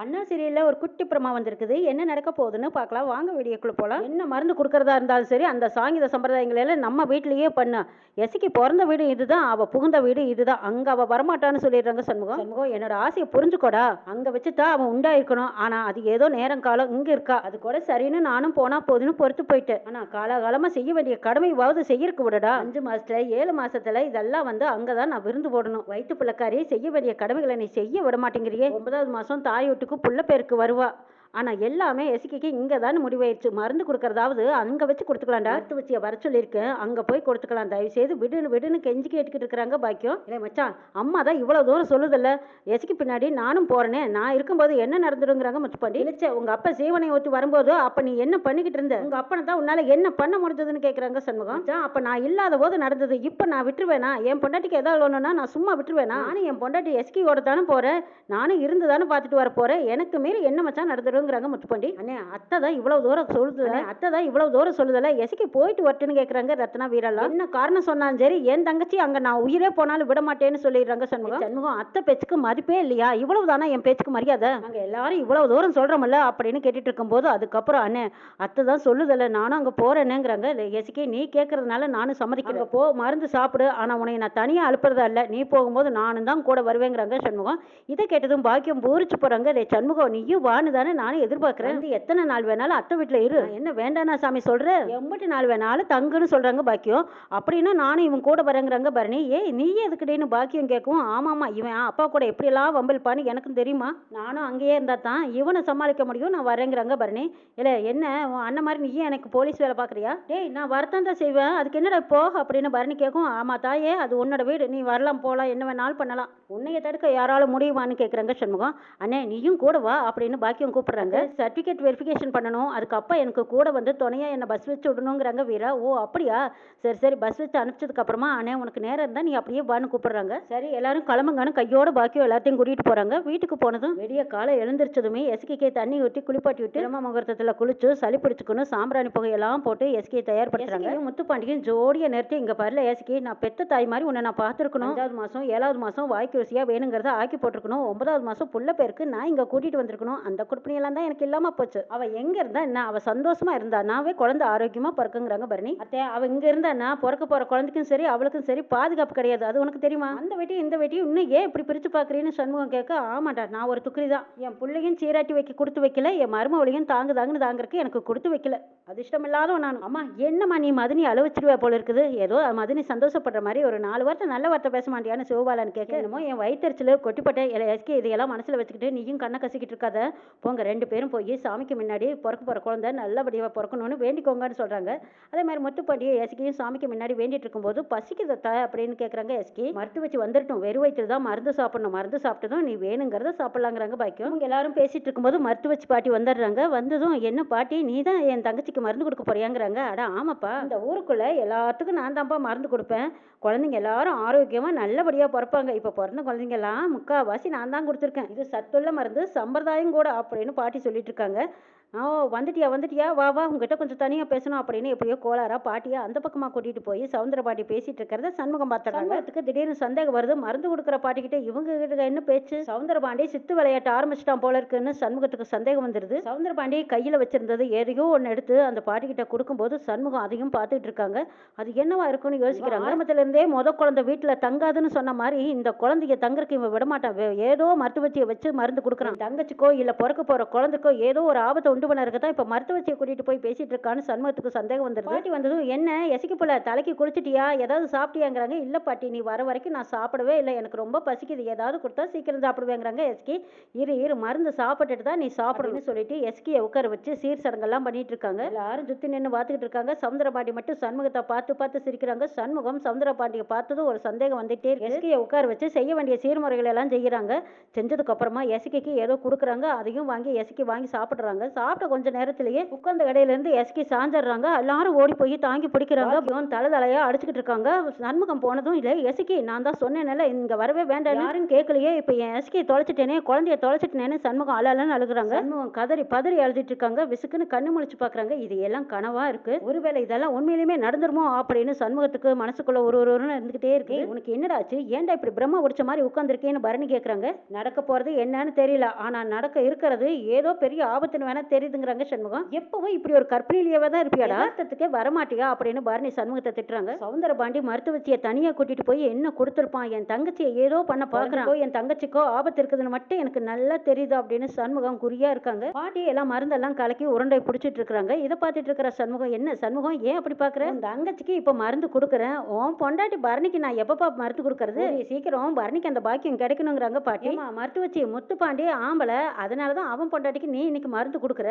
அண்ணா சீரியலில் ஒரு குட்டி பிரமா வந்திருக்குது. என்ன நடக்க போகுதுன்னு பார்க்கலாம். வாங்க வீடியோக்குள்ளே போகலாம் என்ன மருந்து கொடுக்கறதா இருந்தாலும் சரி அந்த சாங்கித சம்பிரதாயங்களெல்லாம் நம்ம வீட்டிலேயே பண்ண. எசிக்கு பிறந்த வீடு இதுதான். அவள் புகுந்த வீடு இதுதான். அங்கே அவள் வரமாட்டான்னு சொல்லிடுறாங்க சண்முகம். சண்முகம் என்னோட ஆசையை புரிஞ்சுக்கோடா. அங்கே வச்சுதான் அவன் உண்டாயிருக்கணும். ஆனால் அது ஏதோ நேரம் காலம் இங்கே இருக்கா? அது கூட சரின்னு நானும் போனா போதுன்னு பொறுத்து போயிட்டேன் ஆனால் காலாகாலமாக செய்ய வேண்டிய கடமையாவது செய்யறக்கு விடடா. அஞ்சு மாசத்துல ஏழு மாசத்துல இதெல்லாம் வந்து அங்கே தான் நான் விருந்து போடணும். வயிற்று பிள்ளைக்காரி செய்ய வேண்டிய கடமைகளை நீ செய்ய விட மாட்டேங்கிறியே. ஒன்பதாவது மாதம் தாய் வீட்டுக்கு புள்ள பேருக்கு வருவா. ஆனால் எல்லாமே எசிக்கிக்கு இங்கே தான் முடிவாயிருச்சு. மருந்து கொடுக்கறதாவது அங்கே வச்சு கொடுத்துக்கலாம்டா. அடுத்து வச்சிய வர சொல்லியிருக்கேன் அங்கே போய் கொடுத்துக்கலாம். தயவு செய்து விடுன்னு விடுன்னு கெஞ்சி கேட்டுக்கிட்டு இருக்கிறாங்க பாக்கியம். இல்லை மச்சான் அம்மா தான் இவ்வளோ தூரம் சொல்லுதில்ல. எசிக்கு பின்னாடி நானும் போகிறேனே நான் இருக்கும்போது என்ன நடந்துடுங்கிறாங்க முத்துப்பாண்டி இழிச்ச உங்கள் அப்பா சீவனை ஊற்றி வரும்போது அப்போ நீ என்ன பண்ணிக்கிட்டு இருந்த? உங்கள் அப்பனை தான் உன்னால் என்ன பண்ண முடிஞ்சதுன்னு கேட்குறாங்க சண்முகம். அப்போ நான் இல்லாத போது நடந்தது. இப்போ நான் விட்டுருவேனா? என் பொண்டாட்டிக்கு ஏதாவது ஒன்றுனா நான் சும்மா விட்டுருவேனா? நானும் என் பொண்டாட்டி எஸ்கியோட தானே போகிறேன் நானும் இருந்து தானே பார்த்துட்டு வர போகிறேன் எனக்கு மீறி என்ன மச்சான் நடந்துடுங்கிறாங்க முத்துப்பாண்டி. அண்ணே அத்தை தான் இவ்வளவு தூரம் சொல்லுது. அத்தை தான் இவ்வளவு தூரம் சொல்லுதல. எசிக்கு போயிட்டு வரட்டுன்னு கேட்குறாங்க ரத்னா வீரலா என்ன காரணம் சொன்னாலும் சரி என் தங்கச்சி அங்கே நான் உயிரே போனாலும் விட மாட்டேன்னு சொல்லிடுறாங்க சண்முகம். சண்முகம் அத்தை பேச்சுக்கு மதிப்பே இல்லையா? இவ்வளவு தானே என் பேச்சுக்கு மரியாதை? நாங்கள் எல்லாரும் இவ்வளவு தூரம் சொல்கிறோம்ல அப்படின்னு கேட்டுட்டு இருக்கும்போது அதுக்கப்புறம் அண்ணே அத்தை தான் சொல்லுதல்ல நானும் அங்கே போகிறேனுங்கிறாங்க எசிக்கே நீ கேட்கறதுனால நானும் சம்மதிக்கிறேன் போ மருந்து சாப்பிடு. ஆனால் உன்னை நான் தனியாக அனுப்புறதா இல்லை. நீ போகும்போது நானும் தான் கூட வருவேங்கிறாங்க சண்முகம். இதை கேட்டதும் பாக்கியம் பூரிச்சு போகிறாங்க டேய் சண்முகம் நீயும் வான்னு தானே நானும் எதிர்பார்க்குறேன். வந்து எத்தனை நாள் வேணாலும் அத்தை வீட்டில் இரு. என்ன வேண்டானா சாமி சொல்கிற எம்பட்டு நாள் வேணாலும் தங்குன்னு சொல்கிறாங்க பாக்கியம். அப்படின்னா நானும் இவன் கூட வரேங்கிறாங்க பரணி ஏய் நீ எதுக்குடேன்னு பாக்கியம் கேட்கும் ஆமாம்மா இவன் அப்பா கூட எப்படியெல்லாம் வம்பிழ்ப்பான்னு எனக்கும் தெரியுமா? நானும் அங்கேயே இருந்தால் தான் இவனை சமாளிக்க முடியும் நான் வரேங்கிறாங்க பரணி இல்லை என்ன உன் அண்ணன் மாதிரி நீயும் எனக்கு போலீஸ் வேலை பார்க்குறியா? டேய் நான் வரத்தான் தான் செய்வேன். அதுக்கு என்னடா போ அப்படின்னு பரணி கேட்கும் ஆமாம் தாயே அது உன்னோட வீடு. நீ வரலாம் போகலாம் என்ன வேணாலும் பண்ணலாம். உன்னைய தடுக்க யாரால முடியுமான்னு கேட்குறாங்க சண்முகம். அண்ணே நீயும் கூட வா அப்படின்னு பாக்கியம் கூப்பிடுறாங்க சர்டிஃபிகேட் வெரிஃபிகேஷன் பண்ணணும். அதுக்கு அப்பா எனக்கு கூட வந்து துணையாக என்னை பஸ் வச்சு விடணுங்கிறாங்க வீரா. ஓ அப்படியா? சரி சரி. பஸ் வச்சு அனுப்பிச்சதுக்கு அப்புறமா அண்ணே உனக்கு நேரம் இருந்தால் நீ அப்படியே வான்னு கூப்பிடுறாங்க. சரி எல்லாரும் கிளம்புங்கன்னு கையோட பாக்கியம் எல்லாத்தையும் கூட்டிகிட்டு போகிறாங்க வீட்டுக்கு போனதும் விடிய காலை எழுந்திரிச்சதுமே எஸ்கே தண்ணி ஊற்றி குளிப்பாட்டி விட்டு பிரம்ம முகூர்த்தத்தில் குளிச்சு சளி பிடிச்சுக்கணும் சாம்பிராணி புகையெல்லாம் போட்டு எஸ்கே தயார்படுத்துறாங்க. முத்துப்பாண்டியும் ஜோடியை நிறுத்தி இங்கே பாருல எஸ்கே நான் பெத்த தாய் மாதிரி உன்னை நான் பார்த்துருக்கணும். அஞ்சாவது மாதம் ஏழாவது மாதம் வாய்க்கு ருசியாக வேணுங்கிறத ஆக்கி போட்டிருக்கணும். ஒன்பதாவது மாதம் புள்ள பேருக்கு நான் இங்கே கூட்டிகிட்டு வந்திருக்கணும். அந்த குடுப்பணியெல்லாம் தான் எனக்கு இல்லாமல் போச்சு. அவள் எங்கே இருந்தா என்ன? அவள் சந்தோஷமா இருந்தா. நாவே குழந்தை ஆரோக்கியமாக பிறக்குங்கிறாங்க பரணி. அத்தை அவள் இங்கே இருந்தா நான் பிறக்க போகிற குழந்தைக்கும் சரி அவளுக்கும் சரி பாதுகாப்பு கிடையாது. அது உனக்கு தெரியுமா? அந்த வெட்டியும் இந்த வெட்டியும் இன்னும் ஏன் இப்படி பிரித்து பார்க்குறீன்னு சண்முகம் கேட்க ஆமாண்டா நான் ஒரு துக்குரி தான். என் பிள்ளையும் சீராட்டி வைக்க கொடுத்து வைக்கல. என் மருமவளையும் தாங்கு தாங்குன்னு தாங்கறதுக்கு எனக்கு கொடுத்து வைக்கல. அதிர்ஷ்டம் இல்லாதவன் நான் அம்மா என்னம்மா நீ மதினி அழுவச்சிருவே போல இருக்குது? ஏதோ மதினி சந்தோஷப்படுற மாதிரி ஒரு நாலு வார்த்தை நல்ல வார்த்தை பேச மாட்டியான்னு சிவபாலன் கேட்க என்னமோ என் வயிற்றுச்சில் கொட்டிப்பட்ட எஸ்கே இதையெல்லாம் மனசில் வச்சுக்கிட்டு நீயும் கண்ணை கசிக்கிட்டு இருக்காத. போங்க ரெண்டு ரெண்டு பேரும் போய் சாமிக்கு முன்னாடி பிறக்க போகிற குழந்தை நல்லபடியாக பிறக்கணும்னு வேண்டிக்கோங்கன்னு சொல்கிறாங்க அதே மாதிரி முத்துப்பாண்டியை எஸ்கியும் சாமிக்கு முன்னாடி வேண்டிட்டு இருக்கும்போது பசிக்குது தா அப்படின்னு கேட்குறாங்க எஸ்கி மருத்து வச்சு வந்துட்டும் வெறும் வயிற்றில் தான் மருந்து சாப்பிடணும். மருந்து சாப்பிட்டதும் நீ வேணுங்கிறத சாப்பிட்லாங்கிறாங்க பாக்கியம். அவங்க எல்லாரும் பேசிட்டு இருக்கும்போது மருத்து வச்சு பாட்டி வந்துடுறாங்க. வந்ததும் என்ன பாட்டி? நீ தான் என் தங்கச்சிக்கு மருந்து கொடுக்க போறியாங்கிறாங்க. அட ஆமாப்பா. இந்த ஊருக்குள்ளே எல்லாத்துக்கும் நான் தான்ப்பா மருந்து கொடுப்பேன். குழந்தைங்க எல்லாரும் ஆரோக்கியமாக நல்லபடியாக பிறப்பாங்க. இப்போ பிறந்த குழந்தைங்கெல்லாம் முக்கால்வாசி நான் தான் கொடுத்துருக்கேன். இது சத்துள்ள மருந்து சம்பிரதாயம் கூட அப்படின்னு பாட்டி சொல்லிட்டு இருக்காங்க. ஓ வந்துட்டியா வந்துட்டியா? வா வா உங்ககிட்ட கொஞ்சம் தனியாக பேசணும் அப்படின்னு எப்படியோ கோளாரா பாட்டியை அந்த பக்கமாக கூட்டிகிட்டு போய் சவுந்தர பாட்டி பேசிட்டு இருக்கிறத சண்முகம் பார்த்துறாங்க. திடீர்னு சந்தேகம் வருது. மருந்து கொடுக்குற பாட்டிக்கிட்ட இவங்க கிட்ட என்ன பேச்சு? சவுந்தர பாண்டி சித்து விளையாட்டு ஆரம்பிச்சிட்டான் போல இருக்குன்னு சண்முகத்துக்கு சந்தேகம் வந்துடுது சவுந்தர பாண்டி கையில் வச்சிருந்தது எதையோ ஒன்று எடுத்து அந்த பாட்டிக்கிட்ட கொடுக்கும்போது சண்முகம் அதையும் பார்த்துட்டு இருக்காங்க. அது என்னவா இருக்கும்னு யோசிக்கிறாங்க. ஆரம்பத்துல இருந்தே முத குழந்தை வீட்டில் தங்காதுன்னு சொன்ன மாதிரி இந்த குழந்தைய தங்கறதுக்கு இவன் விடமாட்டான். ஏதோ மருத்துவச்சியை வச்சு மருந்து கொடுக்குறான். தங்கச்சிக்கோ இல்லை பிறக்க போற குழந்தைக்கோ ஏதோ ஒரு ஆபத்தை உண்டு பண்ண தான் இப்போ மருத்துவச்சியை கூட்டிட்டு போய் பேசிட்டு இருக்கான்னு சண்முகத்துக்கு சந்தேகம் வந்துருது. பாட்டி வந்ததும் என்ன? எசிக்க போல? தலைக்கு குளிச்சிட்டியா? ஏதாவது சாப்பிட்டியாங்கிறாங்க. இல்லை பாட்டி நீ வர வரைக்கும் நான் சாப்பிடவே இல்லை. எனக்கு ரொம்ப பசிக்குது. ஏதாவது கொடுத்தா சீக்கிரம் சாப்பிடுவேங்கிறாங்க எஸ்கி. இரு இரு மருந்து சாப்பிட்டுட்டு தான் நீ சாப்பிடணும்னு சொல்லிட்டு எஸ்கியை உட்கார வச்சு சீர் சடங்கெல்லாம் பண்ணிட்டு இருக்காங்க. எல்லாரும் சுத்தி நின்று பார்த்துக்கிட்டு இருக்காங்க. சவுந்தரபாண்டி மட்டும் சண்முகத்தை பார்த்து பார்த்து சிரிக்கிறாங்க. சண்முகம் சவுந்தரபாண்டியை பார்த்ததும் ஒரு சந்தேகம் வந்துட்டே இருக்கு. எஸ்கியை உட்கார வச்சு செய்ய வேண்டிய சீர்முறைகள் எல்லாம் செய்யறாங்க. செஞ்சதுக்கு அப்புறமா எஸ்கிக்கு ஏதோ கொடுக்குறாங்க. அதையும் வாங்கி எஸ்கி வாங்கி சாப்பிடுறாங்க. சாப்பிட்டு கொஞ்ச நேரத்திலேயே உட்கார்ந்த கடையில இருந்து எஸ்கி சாஞ்சிடுறாங்க. எல்லாரும் ஓடி போய் தாங்கி பிடிக்கிறாங்க. இவன் தலை தலையா அடிச்சுக்கிட்டு இருக்காங்க. சண்முகம் போனதும் இல்லை. எஸ்கி நான் தான் சொன்னேன்ல இங்க வரவே வேண்டாம் யாரும் கேட்கலையே இப்போ என் எஸ்கி தொலைச்சிட்டேனே குழந்தைய தொலைச்சிட்டேனேன்னு சண்முகம் அழலன்னு அழுகுறாங்க. சண்முகம் கதறி பதறி அழுதுட்டு இருக்காங்க. விசுக்குன்னு கண்ணு முழிச்சு பாக்குறாங்க. இது எல்லாம் கனவா இருக்கு? ஒருவேளை இதெல்லாம் உண்மையிலுமே நடந்துருமோ அப்படின்னு சண்முகத்துக்கு மனசுக்குள்ள ஒரு ஒரு இருந்துகிட்டே இருக்கு. "ஏய், உனக்கு என்னடா ஆச்சு? ஏன்டா இப்படி பிரம்ம உடிச்ச மாதிரி உட்காந்துருக்கேன்னு பரணி கேக்குறாங்க? நடக்க போறது என்னன்னு தெரியல. ஆனா நடக்க இருக்கிறது ஏதோ பெரிய ஆபத்துன்னு வேணா தெரியுதுங்கிறாங்க சண்முகம். எப்பவும் இப்படி ஒரு கற்பனையிலேயே தான் இருப்பியாடா? யதார்த்தத்துக்கே வரமாட்டியா? அப்படின்னு பரணி சண்முகத்தை திட்டுறாங்க. சவுந்தர பாண்டி மருத்துவச்சியை தனியா கூட்டிட்டு போய் என்ன கொடுத்துருப்பான்? என் தங்கச்சியை ஏதோ பண்ண பாக்குறான். என் தங்கச்சிக்கோ ஆபத்து இருக்குதுன்னு மட்டும் எனக்கு நல்லா தெரியுது அப்படின்னு சண்முகம் குறியா இருக்காங்க. பாட்டி எல்லாம் மருந்தெல்லாம் கலக்கி உருண்டை பிடிச்சிட்டு இருக்காங்க. இதை பார்த்துட்டு இருக்கிற சண்முகம் என்ன சண்முகம்? ஏன் அப்படி பாக்குற? உன் தங்கச்சிக்கு இப்ப மருந்து கொடுக்குறேன். உன் பொண்டாட்டி பரணிக்கு நான் எப்பப்பா மருந்து கொடுக்கறது? சீக்கிரம் பரணிக்கு அந்த பாக்கியம் கிடைக்கணுங்கிறாங்க பாட்டி. மருத்துவச்சி முத்துப்பாண்டி ஆம்பளை. அதனாலதான் அவன் பொண்டாட்டிக்கு நீ இன்னைக்கு மருந்து கொடுக்குற.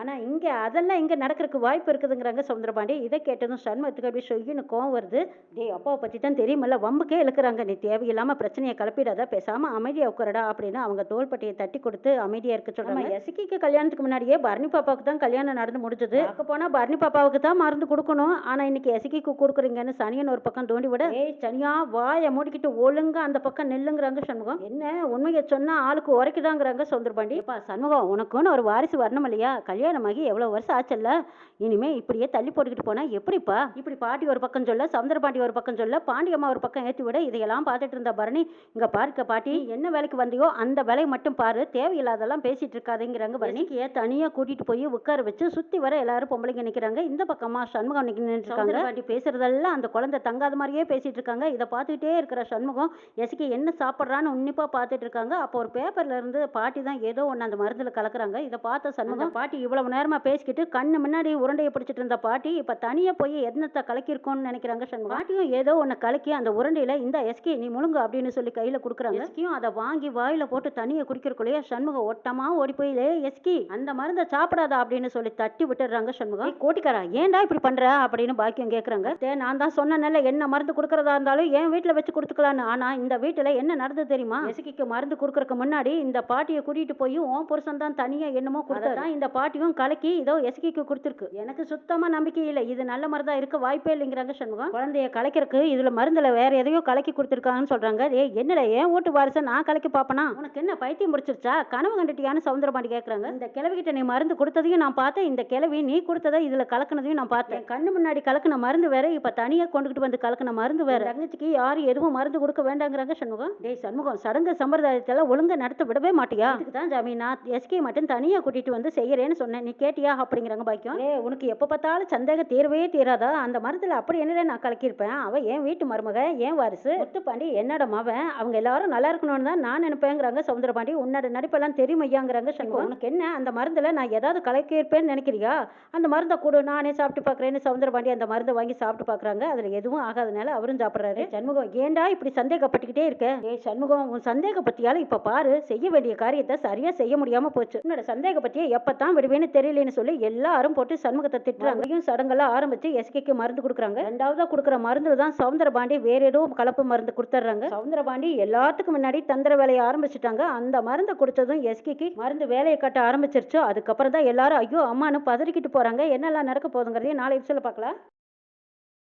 ஆனா இங்க அதெல்லாம் இங்க நடக்கிறதுக்கு வாய்ப்பு இருக்குதுங்கிறாங்க சவுந்தரபாண்டி. இதை கேட்டதும் சண்முகத்துக்கு அப்படியே சொய்யின்னு கோவம் வருது. டேய் அப்பாவை பத்தி தான் தெரியுமல்ல. வம்புக்கே இழுக்கிறாங்க. நீ தேவையில்லாம பிரச்சனையை கிளப்பிடாத பேசாம அமைதியா உட்காரடா அப்படின்னு அவங்க தோள்பட்டையை தட்டி கொடுத்து அமைதியா இருக்க சொல்றாங்க. எசக்கிக்கு கல்யாணத்துக்கு முன்னாடியே பரணி பாப்பாவுக்கு தான் கல்யாணம் நடந்து முடிஞ்சது. பார்க்க போனா பரணி பாப்பாவுக்கு தான் மருந்து கொடுக்கணும். ஆனா இன்னைக்கு எசக்கிக்கு கொடுக்குறீங்கன்னு சனியன் ஒரு பக்கம் தோண்டி விட ஏய் சனியா வாயை மூடிக்கிட்டு ஒழுங்கா அந்த பக்கம் நெல்லுங்கிறாங்க சண்முகம். என்ன? உண்மையை சொன்னா ஆளுக்கு உரைக்குதாங்கிறாங்க சவுந்தரபாண்டி. அப்பா சண்முகம் உனக்குன்னு ஒரு வாரிசு வரணும் இல்லையா? கல்யாணமாகி எவ்வளவு வருஷம் ஆச்சல்ல? இனிமே இப்படியே தள்ளி போட்டுக்கிட்டு போனா எப்படிப்பா? இப்படி பாட்டி ஒரு பக்கம் சொல்ல சவுந்தரபாண்டி ஒரு பக்கம் சொல்ல பாண்டியம்மா ஒரு பக்கம் ஏற்றி விட இதையெல்லாம் பார்த்துட்டு இருந்த பரணி இங்க பாருக்க பாட்டி என்ன வேலைக்கு வந்தியோ அந்த வேலையை மட்டும் பாரு தேவையில்லாதெல்லாம் பேசிட்டு இருக்காதேங்கிறாங்க பரணிக்கு தனியா கூட்டிட்டு போய் உட்கார வச்சு சுத்தி வர எல்லாரும் பொம்பளைங்க நிக்கிறாங்க. இந்த பக்கமா சண்முகம் நின்று இருக்காங்க பாட்டி பேசுறதெல்லாம் அந்த குழந்தை தங்காத மாதிரியே பேசிட்டு இருக்காங்க. இதை பார்த்துக்கிட்டே இருக்கிற சண்முகம் எசுக்கு என்ன சாப்பிட்றான்னு உன்னிப்பா பார்த்துட்டு இருக்காங்க. அப்போ ஒரு பேப்பர்ல இருந்து பாட்டி தான் ஏதோ ஒன்று அந்த மருந்துல கலக்குறாங்க. இதை பார்த்த சண்முகம் பாட்டி இவ்வளவு நேரமா பேசிக்கிட்டு கண்ணு முன்னாடி உருண்டையை பிடிச்சிட்டு இருந்த பாட்டி இப்ப தனியா போய் என்னத்தை கலக்கிருக்கோம்னு நினைக்கிறாங்க சண்முகம். பாட்டியும் ஏதோ ஒன்று கலக்கி அந்த உருண்டையில இந்த எஸ்கி நீ முழுங்கு அப்படின்னு சொல்லி கையில கொடுக்குறாங்க. எஸ்கியும் அதை வாங்கி வாயில போட்டு தண்ணியை குடிக்கிறக்குள்ளேயே சண்முகம் ஒட்டமா ஓடி போயிலே எஸ்கி அந்த மருந்தை சாப்பிடாத அப்படின்னு சொல்லி தட்டி விட்டுறாங்க சண்முகம். கோட்டிக்காரா ஏன்டா இப்படி பண்ற? அப்படின்னு பாக்கியம் கேக்குறாங்க. தே நான் தான் சொன்னனால என்ன மருந்து கொடுக்கறதா இருந்தாலும் என் வீட்டுல வச்சு கொடுத்துக்கலான்னு. ஆனா இந்த வீட்டுல என்ன நடந்தது தெரியுமா? எஸ்கிக்கு மருந்து கொடுக்கறதுக்கு முன்னாடி இந்த பாட்டியை கூட்டிட்டு போய் உன் புருஷன் தான் தனியா என்னமோ கொடுத்தா இந்த பாட்டியும் கலக்கி இதோ எஸ்கிக்கு கொடுத்துருக்கு. எனக்கு சுத்தமா நம்பிக்கை இல்லை. இது நல்ல மருந்தா இருக்க வாய்ப்பே இல்லைங்கிறாங்க சண்முகம். குழந்தைய கலைக்கிறதுக்கு இதுல மருந்துல வேற எதையோ கலக்கி கொடுத்துருக்காங்கன்னு சொல்றாங்க. ஏ என்னடா ஏன் ஓட்டு வாரிசை நான் கலக்கி பாப்பனா உனக்கு என்ன பைத்தியம் முடிச்சிருச்சா கனவு கண்டுட்டியான்னு சவுந்தரபாண்டி கேக்குறாங்க. இந்த கிழவிகிட்ட நீ மருந்து கொடுத்ததையும் நான் பார்த்தேன். இந்த கிளவி நீ கொடுத்ததை இதுல கலக்குனதையும் நான் பார்த்தேன். கண்ணு முன்னாடி கலக்குன மருந்து வேற. இப்ப தனியா கொண்டுகிட்டு வந்து கலக்குன மருந்து வேற. தங்கச்சிக்கு யாரும் எதுவும் மருந்து கொடுக்க வேண்டாங்கிறாங்க சண்முகம். டேய் சண்முகம் சடங்கு சம்பிரதாயத்தெல்லாம் ஒழுங்கு நடத்த விடவே மாட்டியா? இதுக்கு தான் ஜாமி நான் எஸ்கே மட்டும் தனியா கூட்டிட்டு வந்து செய்யறேன்னு சொன்னேன். நீ கேட்டியா அப்படிங்கிறாங்க பாக்கியம்? ஏ உனக்கு எப்ப பார்த்தாலும் சந்தேகம் தீரவே தீராதா? அந்த மருந்துல அப்படி என்னடா நான் கலக்கியிருப்பேன்? அவ ஏன் வீட்டு மருமக ஏன் வாரிசு. முத்துப்பாண்டி என்னோட மவன். அவங்க எல்லாரும் நல்லா இருக்கணும்னு தான் நான் நினைப்பேங்கிறாங்க சவுந்தரபாண்டி. உன்னோட நடிப்பெல்லாம் தெரியும் ஐயாங்கிறாங்க சண்முகம். உனக்கு என்ன? அந்த மருந்துல நான் ஏதாவது கலக்கியிருப்பேன்னு நினைக்கிறியா? அந்த மருந்தை கொடு நானே சாப்பிட்டு பார்க்கறேன்னு சவுந்தரபாண்டி அந்த மருந்தை வாங்கி சாப்பிட்டு பார்க்கறாங்க. அதுல எதுவும் ஆகாதனால அவரும் சாப்பிடுறாரு. சண்முகம் ஏன்டா இப்படி சந்தேகப்பட்டுக்கிட்டே இருக்க? ஏய் சண்முகம் உன் சந்தேக பத்தியால இப்ப பாரு. செய்ய வேண்டிய காரியத்தை சரியா செய்ய முடியாம போச்சு. உன்னோட சந்தேக பத்தியை எப்பதான் விடுவேன்னு தெரியலன்னு சொல்லி எல்லாரும் போட்டு சண்முகத்தை திட்டுறாங்க. சடங்கெல்லாம் ஆரம்பிச்சு எஸ்கேக்கு மருந்து கொடுக்குறாங்க. ரெண்டாவதா கொடுக்குற மருந்துல தான் சவுந்தரபாண்டி வேற ஏதோ கலப்பு மருந்து கொடுத்துட்றாங்க சவுந்தரபாண்டி எல்லாத்துக்கும் முன்னாடி தந்திர வேலையை ஆரம்பிச்சுட்டாங்க. அந்த மருந்தை கொடுத்ததும் எஸ்கேக்கு மருந்து வேலையை கட்ட ஆரம்பிச்சிருச்சு. அதுக்கப்புறம் தான் எல்லாரும் ஐயோ அம்மானு பதறிக்கிட்டு போறாங்க. என்னெல்லாம் நடக்க போகுதுங்கிறதையும் நாளை எபிசோட பார்க்கலாம்.